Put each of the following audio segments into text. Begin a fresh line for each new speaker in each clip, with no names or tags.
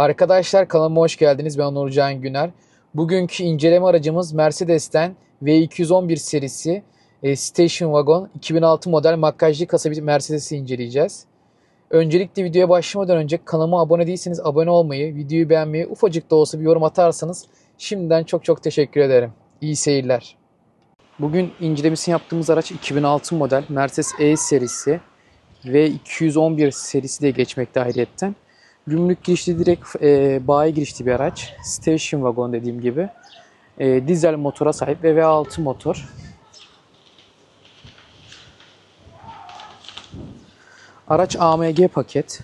Arkadaşlar kanalıma hoş geldiniz. Ben Nurcan Güner. Bugünkü inceleme aracımız Mercedes'ten V211 serisi e, Station Wagon 2006 model makyajlı kasa bir Mercedes'i inceleyeceğiz. Öncelikle videoya başlamadan önce kanalıma abone değilseniz abone olmayı, videoyu beğenmeyi, ufacık da olsa bir yorum atarsanız şimdiden çok çok teşekkür ederim. İyi seyirler. Bugün incelemesini yaptığımız araç 2006 model Mercedes E serisi ve 211 serisi de geçmekte ayrıyetten. Gümrük girişli direkt e, bayi girişli bir araç. Station wagon dediğim gibi. E, dizel motora sahip ve V6 motor. Araç AMG paket.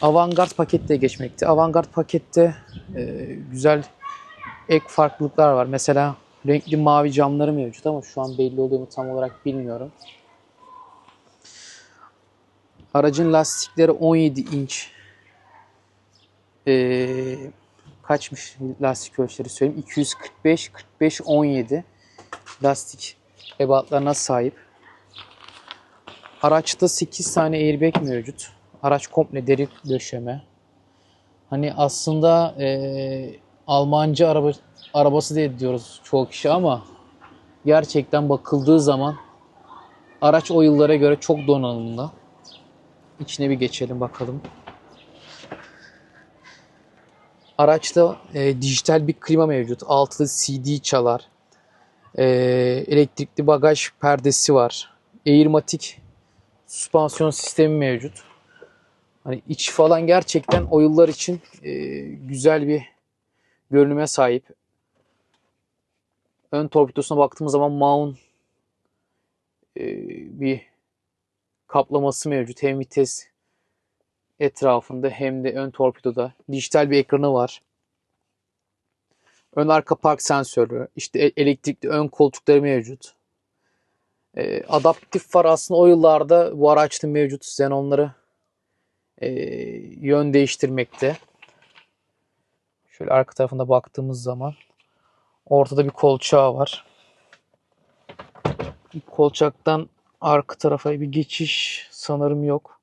Avantgard pakette geçmekte. Avantgard pakette e, güzel ek farklılıklar var. Mesela renkli mavi camları mevcut ama şu an belli oluyor mu tam olarak bilmiyorum. Aracın lastikleri 17 inç. Ee, kaçmış lastik ölçüleri söyleyeyim. 245 45 17 lastik ebatlarına sahip. Araçta 8 tane airbag mevcut. Araç komple deri döşeme. Hani aslında ee, Almancı araba arabası diye diyoruz çoğu kişi ama gerçekten bakıldığı zaman araç o yıllara göre çok donanımlı. İçine bir geçelim bakalım. Araçta e, dijital bir klima mevcut. Altılı CD çalar. E, elektrikli bagaj perdesi var. Airmatic süspansiyon sistemi mevcut. Hani iç falan gerçekten o yıllar için e, güzel bir görünüme sahip. Ön torpidosuna baktığımız zaman Maun e, bir kaplaması mevcut. Hem vites etrafında hem de ön torpidoda. Dijital bir ekranı var. Ön arka park sensörü, işte e- elektrikli ön koltukları mevcut. E, adaptif far aslında o yıllarda bu araçta mevcut. Xenonları e, yön değiştirmekte. Şöyle arka tarafında baktığımız zaman ortada bir kolçağı var. Kolçaktan arka tarafa bir geçiş sanırım yok.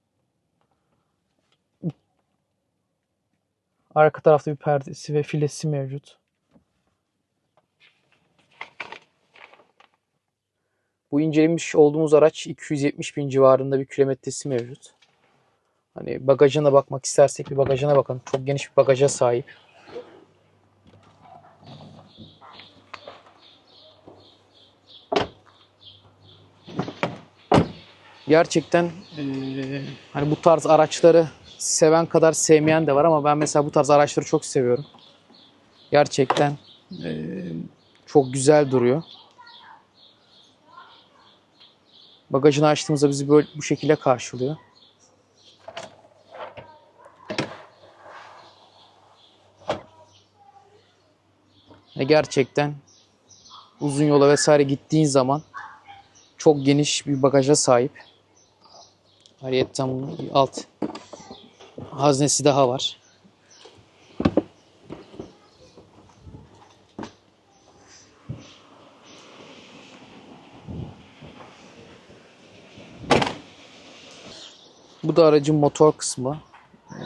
Arka tarafta bir perdesi ve filesi mevcut. Bu incelemiş olduğumuz araç 270 bin civarında bir kilometresi mevcut. Hani bagajına bakmak istersek bir bagajına bakın. Çok geniş bir bagaja sahip. Gerçekten eee, hani bu tarz araçları seven kadar sevmeyen de var ama ben mesela bu tarz araçları çok seviyorum. Gerçekten eee, çok güzel duruyor. Bagajını açtığımızda bizi böyle bu şekilde karşılıyor. Ve gerçekten uzun yola vesaire gittiğin zaman çok geniş bir bagaja sahip. Ayrıca bunun alt haznesi daha var. Bu da aracın motor kısmı.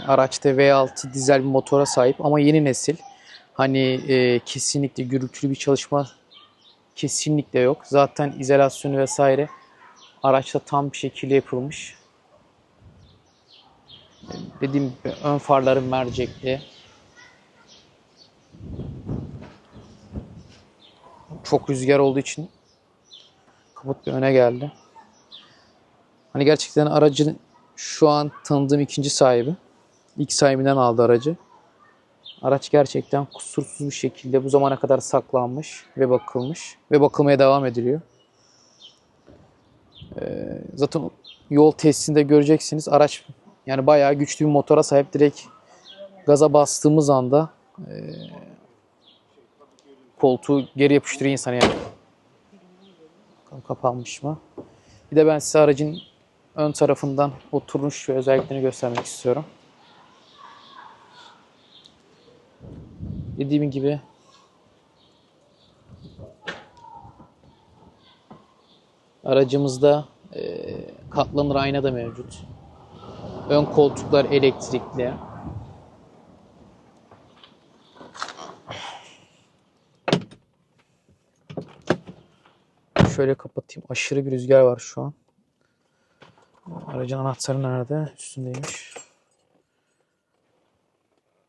Araçta V6 dizel bir motora sahip ama yeni nesil. Hani e, kesinlikle gürültülü bir çalışma kesinlikle yok. Zaten izolasyonu vesaire araçta tam bir şekilde yapılmış. Dediğim gibi ön farların mercekli. Çok rüzgar olduğu için kaput bir öne geldi. Hani gerçekten aracın şu an tanıdığım ikinci sahibi. İlk sahibinden aldı aracı. Araç gerçekten kusursuz bir şekilde bu zamana kadar saklanmış ve bakılmış ve bakılmaya devam ediliyor. Ee, zaten yol testinde göreceksiniz. Araç yani bayağı güçlü bir motora sahip. Direkt gaza bastığımız anda e, koltuğu geri yapıştırıyor insan yani. Bakalım kapanmış mı? Bir de ben size aracın ön tarafından oturmuş ve özelliklerini göstermek istiyorum. Dediğim gibi aracımızda e, katlanır ayna da mevcut. Ön koltuklar elektrikli. Şöyle kapatayım. Aşırı bir rüzgar var şu an. Aracın anahtarı nerede? Üstündeymiş.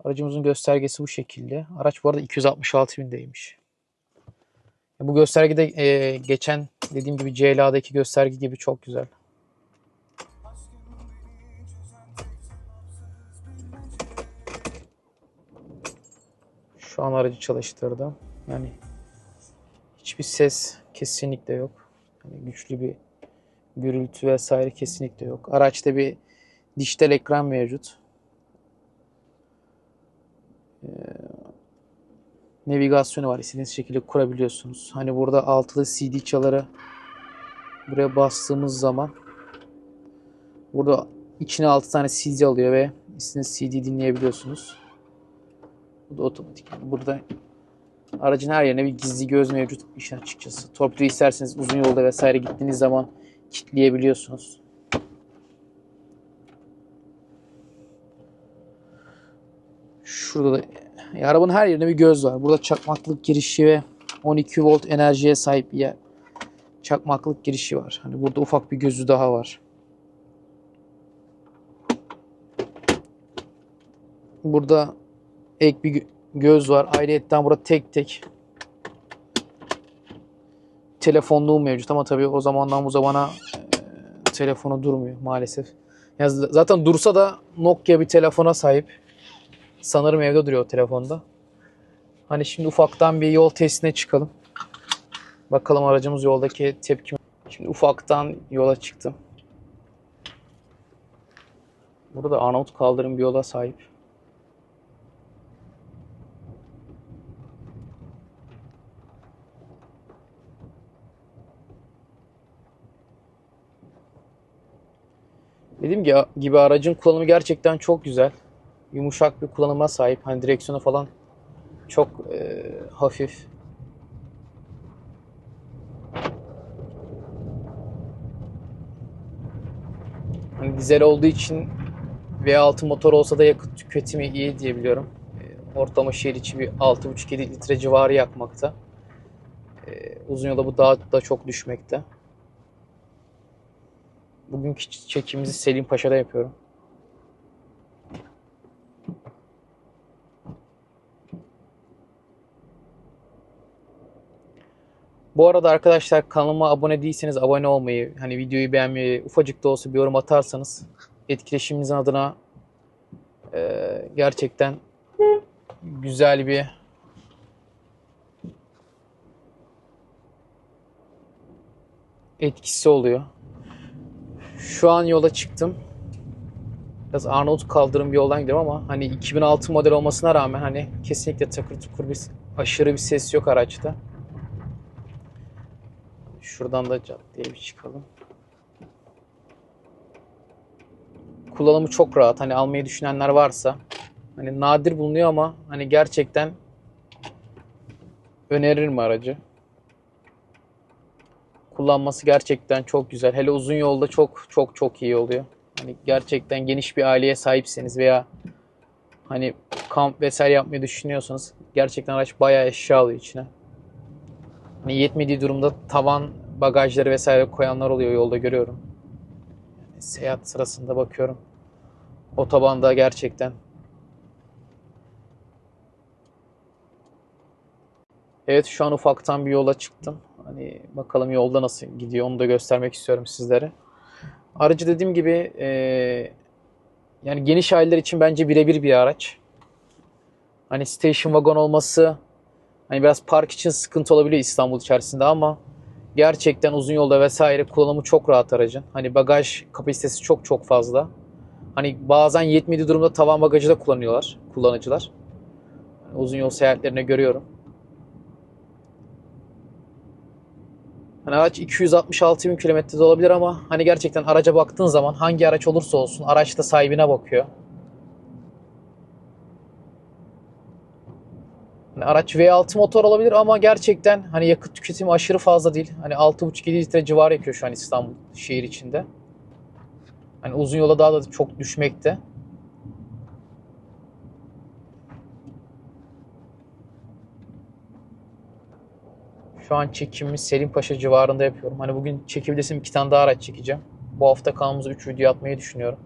Aracımızın göstergesi bu şekilde. Araç bu arada 266 bindeymiş. Bu göstergede e, geçen dediğim gibi CLA'daki gösterge gibi çok güzel. Şu an aracı çalıştırdım. Yani hiçbir ses kesinlikle yok. Yani güçlü bir gürültü vesaire kesinlikle yok. Araçta bir dijital ekran mevcut. Ee, navigasyonu var. İstediğiniz şekilde kurabiliyorsunuz. Hani burada altılı CD çaları buraya bastığımız zaman burada içine 6 tane CD alıyor ve istediğiniz CD dinleyebiliyorsunuz. Bu da otomatik. Yani burada aracın her yerine bir gizli göz mevcut işin açıkçası. Torpido isterseniz uzun yolda vesaire gittiğiniz zaman kilitleyebiliyorsunuz. Şurada da ya arabanın her yerinde bir göz var. Burada çakmaklık girişi ve 12 volt enerjiye sahip bir yer. Çakmaklık girişi var. Hani burada ufak bir gözü daha var. Burada ek bir gö- göz var. Ayrıyetten burada tek tek telefonluğu mevcut ama tabii o zamandan bu zamana e, telefonu durmuyor maalesef. Ya z- zaten dursa da Nokia bir telefona sahip. Sanırım evde duruyor o telefonda. Hani şimdi ufaktan bir yol testine çıkalım. Bakalım aracımız yoldaki tepki. Şimdi ufaktan yola çıktım. Burada da Arnavut kaldırım bir yola sahip. Dediğim gibi, aracın kullanımı gerçekten çok güzel. Yumuşak bir kullanıma sahip. Hani direksiyonu falan çok e, hafif. Hani dizel olduğu için V6 motor olsa da yakıt tüketimi iyi diyebiliyorum. E, ortalama şehir içi bir 6,5-7 litre civarı yakmakta. E, uzun yola bu daha da çok düşmekte. Bugünkü çekimimizi Selim Paşa'da yapıyorum. Bu arada arkadaşlar kanalıma abone değilseniz abone olmayı, hani videoyu beğenmeyi, ufacık da olsa bir yorum atarsanız etkileşimimizin adına eee, gerçekten güzel bir etkisi oluyor. Şu an yola çıktım. Biraz Arnavut kaldırım bir yoldan gidiyorum ama hani 2006 model olmasına rağmen hani kesinlikle takır tukur bir aşırı bir ses yok araçta. Şuradan da caddeye bir çıkalım. Kullanımı çok rahat. Hani almayı düşünenler varsa hani nadir bulunuyor ama hani gerçekten öneririm aracı. Kullanması gerçekten çok güzel. Hele uzun yolda çok çok çok iyi oluyor. Hani gerçekten geniş bir aileye sahipseniz veya hani kamp vesaire yapmayı düşünüyorsanız gerçekten araç bayağı eşya alıyor içine. Hani yetmediği durumda tavan bagajları vesaire koyanlar oluyor yolda görüyorum. Yani seyahat sırasında bakıyorum. Otobanda gerçekten. Evet şu an ufaktan bir yola çıktım. Hani bakalım yolda nasıl gidiyor onu da göstermek istiyorum sizlere. Aracı dediğim gibi eee, yani geniş aileler için bence birebir bir araç. Hani station wagon olması hani biraz park için sıkıntı olabiliyor İstanbul içerisinde ama gerçekten uzun yolda vesaire kullanımı çok rahat aracın. Hani bagaj kapasitesi çok çok fazla. Hani bazen yetmediği durumda tavan bagajı da kullanıyorlar kullanıcılar. Hani uzun yol seyahatlerine görüyorum. Hani araç 266 bin kilometrede olabilir ama hani gerçekten araca baktığın zaman hangi araç olursa olsun araç da sahibine bakıyor. Hani araç V6 motor olabilir ama gerçekten hani yakıt tüketimi aşırı fazla değil. Hani 6,5-7 litre civarı yakıyor şu an İstanbul şehir içinde. Hani uzun yola daha da çok düşmekte. Şu an çekimimi Selim Paşa civarında yapıyorum. Hani bugün çekebilirsem iki tane daha araç çekeceğim. Bu hafta kanalımıza 3 video atmayı düşünüyorum.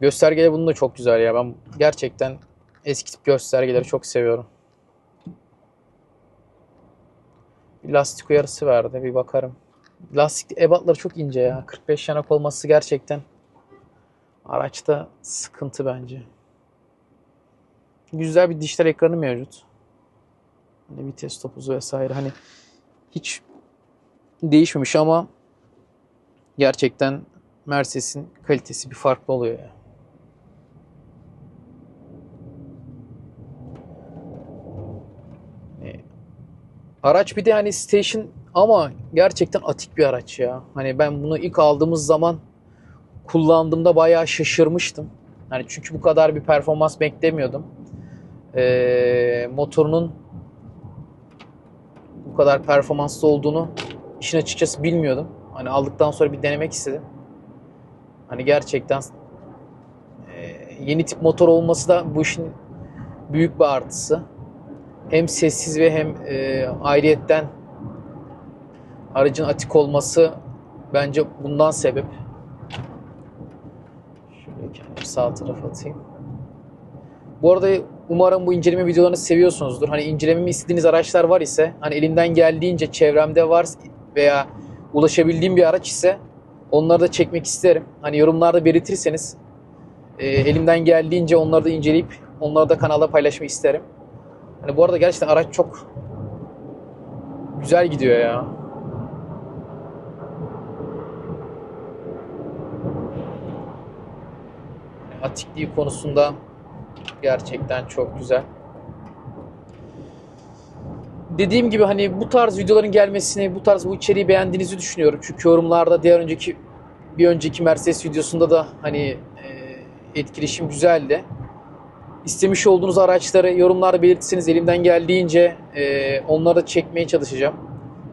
Göstergeler bunun da çok güzel ya. Ben gerçekten eski tip göstergeleri çok seviyorum. Bir lastik uyarısı verdi. Bir bakarım. Lastik ebatları çok ince ya. 45 yanak olması gerçekten araçta sıkıntı bence. Güzel bir dijital ekranı mevcut. Hani vites topuzu vesaire hani hiç değişmemiş ama gerçekten Mercedes'in kalitesi bir farklı oluyor ya. E, Araç bir de hani station ama gerçekten atik bir araç ya. Hani ben bunu ilk aldığımız zaman kullandığımda bayağı şaşırmıştım. Hani çünkü bu kadar bir performans beklemiyordum. Ee, motorunun bu kadar performanslı olduğunu işin açıkçası bilmiyordum. Hani aldıktan sonra bir denemek istedim. Hani gerçekten e, yeni tip motor olması da bu işin büyük bir artısı. Hem sessiz ve hem e, ayrıyetten aracın atik olması bence bundan sebep. Sağ tarafa atayım. Bu arada umarım bu inceleme videolarını seviyorsunuzdur. Hani incelememi istediğiniz araçlar var ise hani elimden geldiğince çevremde var veya ulaşabildiğim bir araç ise onları da çekmek isterim. Hani yorumlarda belirtirseniz e, elimden geldiğince onları da inceleyip onları da kanalda paylaşmayı isterim. Hani bu arada gerçekten araç çok güzel gidiyor ya. Yani atikliği konusunda gerçekten çok güzel. Dediğim gibi hani bu tarz videoların gelmesini, bu tarz bu içeriği beğendiğinizi düşünüyorum. Çünkü yorumlarda diğer önceki bir önceki Mercedes videosunda da hani e, etkileşim güzeldi. İstemiş olduğunuz araçları yorumlarda belirtirseniz elimden geldiğince e, onları da çekmeye çalışacağım.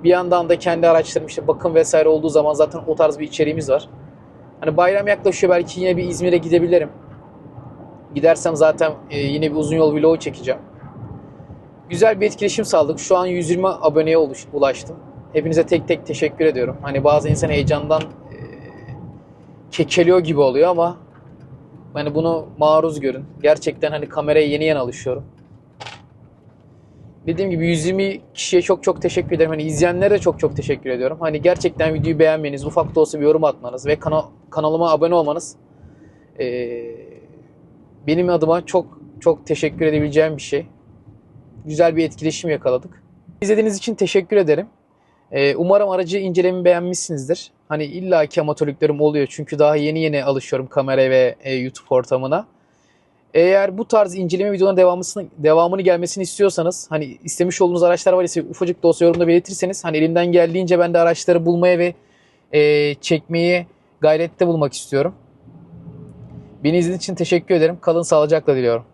Bir yandan da kendi araçlarım işte bakım vesaire olduğu zaman zaten o tarz bir içeriğimiz var. Hani bayram yaklaşıyor belki yine bir İzmir'e gidebilirim. Gidersem zaten e, yine bir uzun yol vlogu çekeceğim. Güzel bir etkileşim sağladık. Şu an 120 aboneye ulaştım. Hepinize tek tek teşekkür ediyorum. Hani bazı insan heyecandan e, kekeliyor gibi oluyor ama hani bunu maruz görün. Gerçekten hani kameraya yeni yeni alışıyorum. Dediğim gibi 120 kişiye çok çok teşekkür ederim. Hani izleyenlere de çok çok teşekkür ediyorum. Hani gerçekten videoyu beğenmeniz, ufak da olsa bir yorum atmanız ve kana- kanalıma abone olmanız eee benim adıma çok çok teşekkür edebileceğim bir şey. Güzel bir etkileşim yakaladık. İzlediğiniz için teşekkür ederim. Ee, umarım aracı incelememi beğenmişsinizdir. Hani illaki amatörlüklerim oluyor çünkü daha yeni yeni alışıyorum kameraya ve e, YouTube ortamına. Eğer bu tarz inceleme videoların devamını, devamını gelmesini istiyorsanız hani istemiş olduğunuz araçlar var ise ufacık da olsa yorumda belirtirseniz hani elimden geldiğince ben de araçları bulmaya ve e, çekmeye gayrette bulmak istiyorum. Beni izlediğiniz için teşekkür ederim. Kalın sağlıcakla diliyorum.